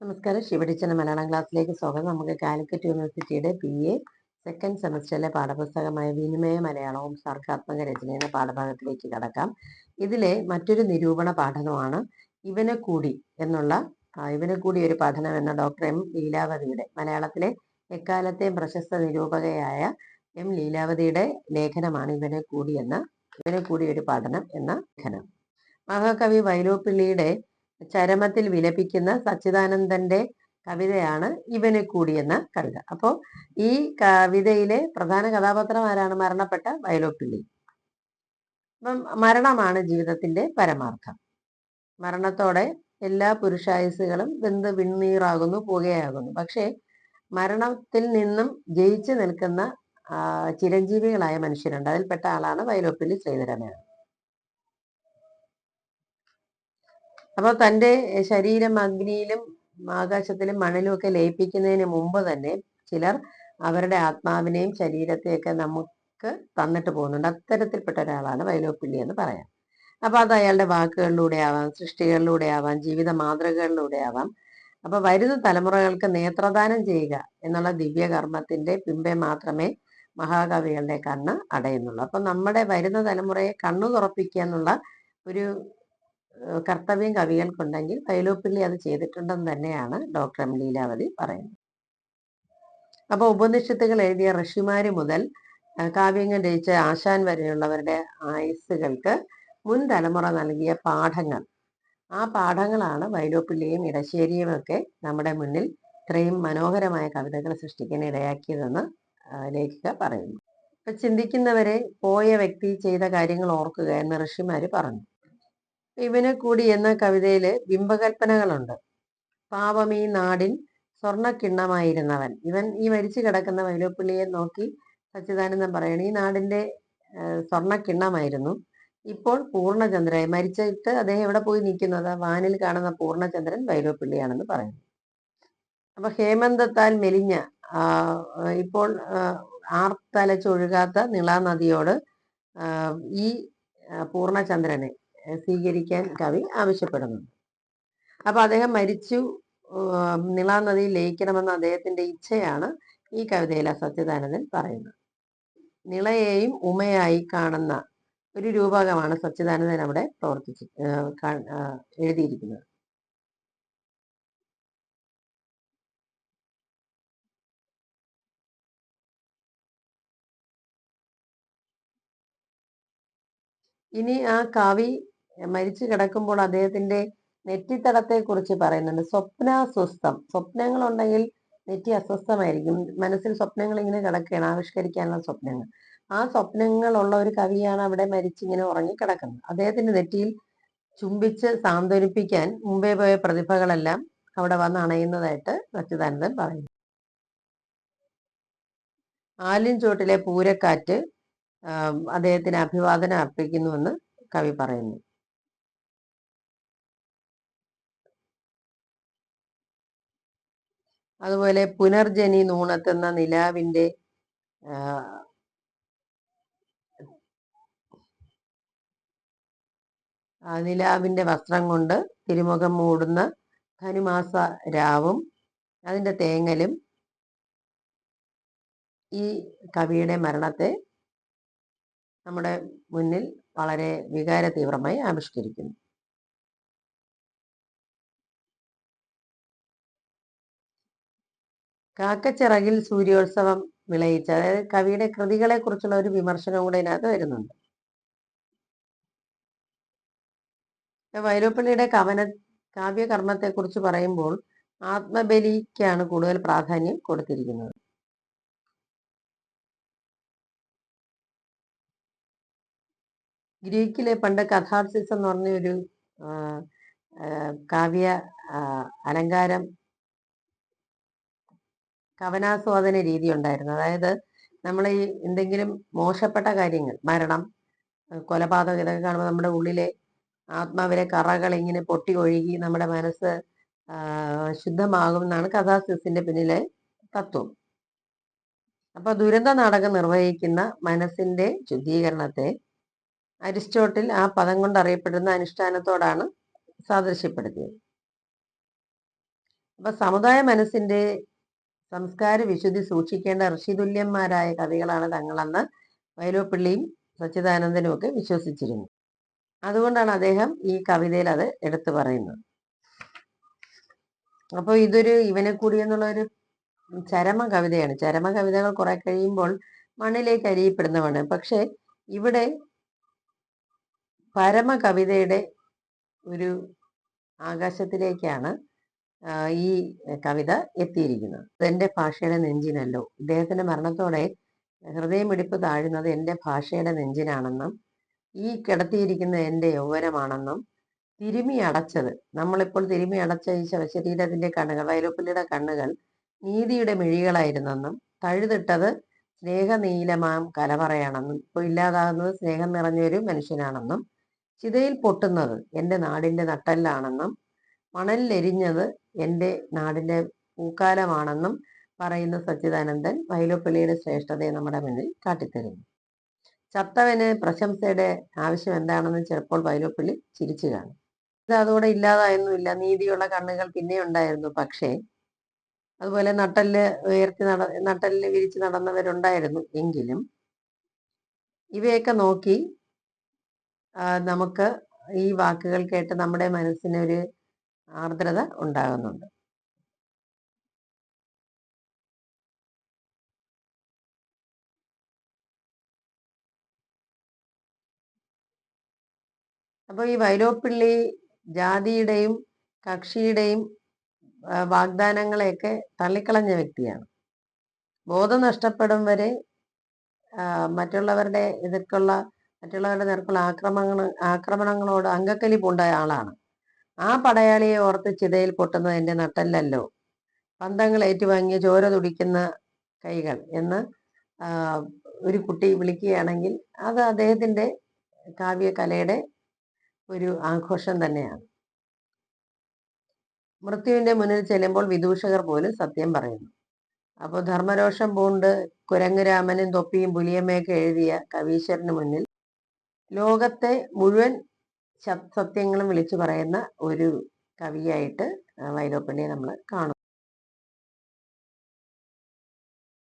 നമസ്കാരം. ശിവടിച്ചന മലയാളം ക്ലാസ്സിലേക്ക് സ്വാഗതം. നമുക്ക് കാലിക്കറ്റ് യൂണിവേഴ്സിറ്റിയുടെ ബി എ സെക്കൻഡ് സെമസ്റ്ററിലെ പാഠപുസ്തകമായ വിനിമയ മലയാളവും സർഗാത്മക രചനയുടെ പാഠഭാഗത്തിലേക്ക് കടക്കാം. ഇതിലെ മറ്റൊരു നിരൂപണ പാഠനമാണ് ഇവനെ കൂടി എന്നുള്ള ഇവനെ കൂടി ഒരു പഠനം എന്ന ഡോക്ടർ എം ലീലാവതിയുടെ മലയാളത്തിലെ എക്കാലത്തെയും പ്രശസ്ത നിരൂപകയായ എം ലീലാവതിയുടെ ലേഖനമാണ് ഇവനെ കൂടി എന്ന ഇവനെ കൂടി ഒരു പഠനം എന്ന ലേഖനം. മഹാകവി വൈലോപ്പിള്ളിയുടെ ചരമത്തിൽ വിലപിക്കുന്ന സച്ചിദാനന്ദന്റെ കവിതയാണ് ഇവനെ കൂടിയെന്ന കവിത. അപ്പോൾ ഈ കവിതയിലെ പ്രധാന കഥാപാത്രം ആരാണ്? മരണപ്പെട്ട വയലോപ്പിള്ളി. അപ്പം മരണമാണ് ജീവിതത്തിന്റെ പരമാർത്ഥം. മരണത്തോടെ എല്ലാ പുരുഷായുസുകളും വെന്ത് വിണ്ണീറാകുന്നു പുകയാകുന്നു. പക്ഷേ മരണത്തിൽ നിന്നും ജയിച്ചു നിൽക്കുന്ന ചിരഞ്ജീവികളായ മനുഷ്യരുണ്ട്. അതിൽപ്പെട്ട ആളാണ് വയലോപ്പിള്ളി ശ്രീധരമേനോൻ. അപ്പോൾ തന്റെ ശരീരം അഗ്നിയിലും ആകാശത്തിലും മണലും ഒക്കെ ലയിപ്പിക്കുന്നതിന് മുമ്പ് തന്നെ ചിലർ അവരുടെ ആത്മാവിനെയും ശരീരത്തെയൊക്കെ നമുക്ക് തന്നിട്ട് പോകുന്നുണ്ട്. അത്തരത്തിൽപ്പെട്ട ഒരാളാണ് വൈലോപ്പിള്ളി എന്ന് പറയാം. അപ്പൊ അത് അയാളുടെ വാക്കുകളിലൂടെ ആവാം സൃഷ്ടികളിലൂടെ ആവാം ജീവിത മാതൃകകളിലൂടെ ആവാം. അപ്പൊ വരുന്ന തലമുറകൾക്ക് നേത്രദാനം ചെയ്യുക എന്നുള്ള ദിവ്യകർമ്മത്തിന്റെ പിമ്പെ മാത്രമേ മഹാകവികളുടെ കണ്ണ് അടയുന്നുള്ളൂ. അപ്പൊ നമ്മുടെ വരുന്ന തലമുറയെ കണ്ണു തുറപ്പിക്കുക എന്നുള്ള ഒരു കർത്തവ്യം കവികൾക്കുണ്ടെങ്കിൽ പൈലോപ്പിള്ളി അത് ചെയ്തിട്ടുണ്ടെന്ന് തന്നെയാണ് ഡോക്ടർ എം ലീലാവതി പറയുന്നത്. അപ്പോൾ ഉപനിഷത്തുകൾ എഴുതിയ ഋഷിമാര് മുതൽ കാവ്യങ്ങൾ രചിച്ച ആശാൻ വരെയുള്ളവരുടെ ആയുസ്സുകൾക്ക് മുൻ തലമുറ നൽകിയ പാഠങ്ങൾ. ആ പാഠങ്ങളാണ് വൈലോപ്പിള്ളിയും ഇടശ്ശേരിയും ഒക്കെ നമ്മുടെ മുന്നിൽ ഇത്രയും മനോഹരമായ കവിതകൾ സൃഷ്ടിക്കാൻ ഇടയാക്കിയതെന്ന് ലേഖിക പറയുന്നു. ഇപ്പൊ ചിന്തിക്കുന്നവരെ പോയ വ്യക്തി ചെയ്ത കാര്യങ്ങൾ ഓർക്കുക എന്ന് ഋഷിമാര് പറഞ്ഞു. ഇവനെ കൂടി എന്ന കവിതയിൽ ബിംബകൽപ്പനകളുണ്ട്. പാവം ഈ നാടിൻ സ്വർണക്കിണ്ണമായിരുന്നവൻ ഇവൻ ഈ മരിച്ചു കിടക്കുന്ന വൈലോപ്പിള്ളിയെ നോക്കി സച്ചിദാനന്ദൻ പറയണം ഈ നാടിന്റെ സ്വർണക്കിണ്ണമായിരുന്നു ഇപ്പോൾ പൂർണചന്ദ്രൻ മരിച്ചിട്ട് അദ്ദേഹം എവിടെ പോയി നിൽക്കുന്നത് വാനിൽ കാണുന്ന പൂർണചന്ദ്രൻ വൈലോപ്പിള്ളിയാണെന്ന് പറയുന്നു. അപ്പൊ ഹേമന്തത്താൽ മെലിഞ്ഞ ഇപ്പോൾ ആർത്തലച്ചൊഴുകാത്ത നിളാനദിയോട് ഈ പൂർണചന്ദ്രനെ സ്വീകരിക്കാൻ കവി ആവശ്യപ്പെടുന്നു. അപ്പൊ അദ്ദേഹം മരിച്ചു നിളാനദിയിൽ ലയിക്കണമെന്ന അദ്ദേഹത്തിന്റെ ഇച്ഛയാണ് ഈ കവിതയിൽ സത്യദാനന്ദൻ പറയുന്നത്. നിളയെയും ഉമയായി കാണുന്ന ഒരു രൂപകമാണ് സച്ചിദാനന്ദൻ അവിടെ പ്രവർത്തിച്ച് എഴുതിയിരിക്കുന്നത്. ഇനി ആ കവി മരിച്ചു കിടക്കുമ്പോൾ അദ്ദേഹത്തിന്റെ നെറ്റിത്തടത്തെ കുറിച്ച് പറയുന്നുണ്ട്. സ്വപ്നാസ്വസ്ഥം. സ്വപ്നങ്ങൾ ഉണ്ടെങ്കിൽ നെറ്റി അസ്വസ്ഥമായിരിക്കും. മനസ്സിൽ സ്വപ്നങ്ങൾ ഇങ്ങനെ കിടക്കുകയാണ്. ആവിഷ്കരിക്കാനുള്ള സ്വപ്നങ്ങൾ. ആ സ്വപ്നങ്ങൾ ഉള്ള ഒരു കവിയാണ് അവിടെ മരിച്ചിങ്ങനെ ഉറങ്ങി കിടക്കുന്നത് അദ്ദേഹത്തിന്റെ നെറ്റിയിൽ ചുംബിച്ച് സാന്ത്വനിപ്പിക്കാൻ മുമ്പേ പോയ പ്രതിഭകളെല്ലാം അവിടെ വന്ന് അണയുന്നതായിട്ട് സച്ചിദാനന്ദൻ പറയുന്നു. ആലിൻ ചോട്ടിലെ പൂരക്കാറ്റ് അദ്ദേഹത്തിന് അഭിവാദനം അർപ്പിക്കുന്നുവെന്ന് കവി പറയുന്നു. അതുപോലെ പുനർജനി നൂണെത്തുന്ന നിലാവിന്റെ നിലാവിന്റെ വസ്ത്രം കൊണ്ട് തിരുമുഖം മൂടുന്ന ധനുമാസ രാവും അതിന്റെ തേങ്ങലും ഈ കവിയുടെ മരണത്തെ നമ്മുടെ മുന്നിൽ വളരെ വികാര തീവ്രമായി ആവിഷ്കരിക്കുന്നു. കാക്കച്ചിറകിൽ സൂര്യോത്സവം വിളയിച്ച അതായത് കവിയുടെ കൃതികളെ കുറിച്ചുള്ള ഒരു വിമർശനം കൂടെ ഇതിനകത്ത് വരുന്നുണ്ട്. വൈലോപ്പള്ളിയുടെ കവന കാവ്യകർമ്മത്തെ കുറിച്ച് പറയുമ്പോൾ ആത്മബലിക്കാണ് കൂടുതൽ പ്രാധാന്യം കൊടുത്തിരിക്കുന്നത്. ഗ്രീക്കിലെ പണ്ട് കഥാർസിസ് എന്ന് പറഞ്ഞ ഒരു കാവ്യ അലങ്കാരം കവനാസ്വാദന രീതി ഉണ്ടായിരുന്നു. അതായത് നമ്മൾ ഈ എന്തെങ്കിലും മോശപ്പെട്ട കാര്യങ്ങൾ മരണം കൊലപാതകം ഇതൊക്കെ കാണുമ്പോൾ നമ്മുടെ ഉള്ളിലെ ആത്മാവിലെ കറകൾ ഇങ്ങനെ പൊട്ടി ഒഴുകി നമ്മുടെ മനസ്സ് ശുദ്ധമാകും എന്നാണ് കഥാസിസിന്റെ പിന്നിലെ തത്വം. അപ്പൊ ദുരന്ത നാടകം നിർവഹിക്കുന്ന മനസ്സിന്റെ ശുദ്ധീകരണത്തെ അരിസ്റ്റോട്ടിൽ ആ പദം കൊണ്ട് അറിയപ്പെടുന്ന അനുഷ്ഠാനത്തോടാണ് സാദൃശ്യപ്പെടുത്തിയത്. അപ്പൊ സമുദായ മനസ്സിന്റെ സംസ്കാര വിശുദ്ധി സൂക്ഷിക്കേണ്ട ഋഷിതുല്യന്മാരായ കവികളാണ് തങ്ങളെന്ന് വൈലോപ്പിള്ളിയും സച്ചിദാനന്ദനും ഒക്കെ വിശ്വസിച്ചിരുന്നു. അതുകൊണ്ടാണ് അദ്ദേഹം ഈ കവിതയിൽ അത് എടുത്തു പറയുന്നത്. അപ്പോൾ ഇതൊരു ഇവനെ കൂടി എന്നുള്ള ഒരു ചരമ കവിതയാണ്. ചരമ കവിതകൾ കുറെ കഴിയുമ്പോൾ മണ്ണിലേക്ക് അരിയപ്പെടുന്നതാണ് പക്ഷെ ഇവിടെ പരമ കവിതയുടെ ഒരു ആകാശത്തിലേക്കാണ് ഈ കവിത എത്തിയിരിക്കുന്നത് എന്റെ ഭാഷയുടെ നെഞ്ചിനല്ലോ. ഇദ്ദേഹത്തിന്റെ മരണത്തോടെ ഹൃദയമിടിപ്പ് താഴുന്നത് എന്റെ ഭാഷയുടെ നെഞ്ചിനാണെന്നും ഈ കിടത്തിയിരിക്കുന്ന എന്റെ യൗവനമാണെന്നും തിരുമി അടച്ചത്. നമ്മളിപ്പോൾ തിരുമി അടച്ച ഈ ശവശരീരത്തിന്റെ കണ്ണുകൾ വയലുപ്പള്ളിയുടെ കണ്ണുകൾ നീതിയുടെ മിഴികളായിരുന്നെന്നും തഴുതിട്ടത് സ്നേഹനീലമാം കലവറയാണെന്നും ഇപ്പോൾ ഇല്ലാതാകുന്നത് സ്നേഹം നിറഞ്ഞൊരു മനുഷ്യനാണെന്നും ചിതയിൽ പൊട്ടുന്നത് എന്റെ നാടിന്റെ നട്ടല്ലാണെന്നും മണലിലെരിഞ്ഞത് എന്റെ നാടിന്റെ പൂക്കാലമാണെന്നും പറയുന്ന സച്ചിദാനന്ദൻ വൈലോപ്പള്ളിയുടെ ശ്രേഷ്ഠതയെ നമ്മുടെ മുന്നിൽ കാട്ടിത്തരുന്നു. ചത്തവന് പ്രശംസയുടെ ആവശ്യം എന്താണെന്ന് ചിലപ്പോൾ വൈലോപ്പള്ളി ചിരിച്ചു കാണും. ഇത് അതോടെ ഇല്ലാതായൊന്നുമില്ല നീതിയുള്ള കണ്ണുകൾ പിന്നെ ഉണ്ടായിരുന്നു. പക്ഷേ അതുപോലെ നട്ടൽ ഉയർത്തി നട നട്ടലിൽ വിരിച്ച് നടന്നവരുണ്ടായിരുന്നു എങ്കിലും ഇവയൊക്കെ നോക്കി നമുക്ക് ഈ വാക്കുകൾ കേട്ട് നമ്മുടെ മനസ്സിനൊരു ആർദ്രത ഉണ്ടാകുന്നുണ്ട്. അപ്പോൾ ഈ വൈലോപ്പിള്ളി ജാതിയുടെയും കക്ഷിയുടെയും വാഗ്ദാനങ്ങളെയൊക്കെ തള്ളിക്കളഞ്ഞ വ്യക്തിയാണ്. ബോധം നഷ്ടപ്പെടും വരെ മറ്റുള്ളവരുടെ എതിർക്കുള്ള മറ്റുള്ളവരുടെ നേർക്കുള്ള ആക്രമണങ്ങൾ ആക്രമണങ്ങളോട് അങ്കക്കലി പൂണ്ട ആളാണ്. ആ പടയാളിയെ ഓർത്ത് ചിതയിൽ പൊട്ടുന്നത് എന്റെ നട്ടല്ലല്ലോ. പന്തങ്ങൾ ഏറ്റുവാങ്ങിയ ചോര തുടിക്കുന്ന കൈകൾ എന്ന് ഒരു കുട്ടി വിളിക്കുകയാണെങ്കിൽ അത് അദ്ദേഹത്തിന്റെ കാവ്യകലയുടെ ഒരു ആഘോഷം തന്നെയാണ്. മൃത്യുവിന്റെ മുന്നിൽ ചെല്ലുമ്പോൾ വിദൂഷകർ പോലും സത്യം പറയുന്നു. അപ്പോൾ ധർമ്മരോഷം പൂണ്ട് കുരങ്ങുരാമനും തൊപ്പിയും പുലിയമ്മയൊക്കെ എഴുതിയ കവീശ്വരന് മുന്നിൽ ലോകത്തെ മുഴുവൻ സത്യങ്ങളും വിളിച്ചു പറയുന്ന ഒരു കവിയായിട്ട് വൈലോപ്പിള്ളിയെ നമ്മൾ കാണുന്നു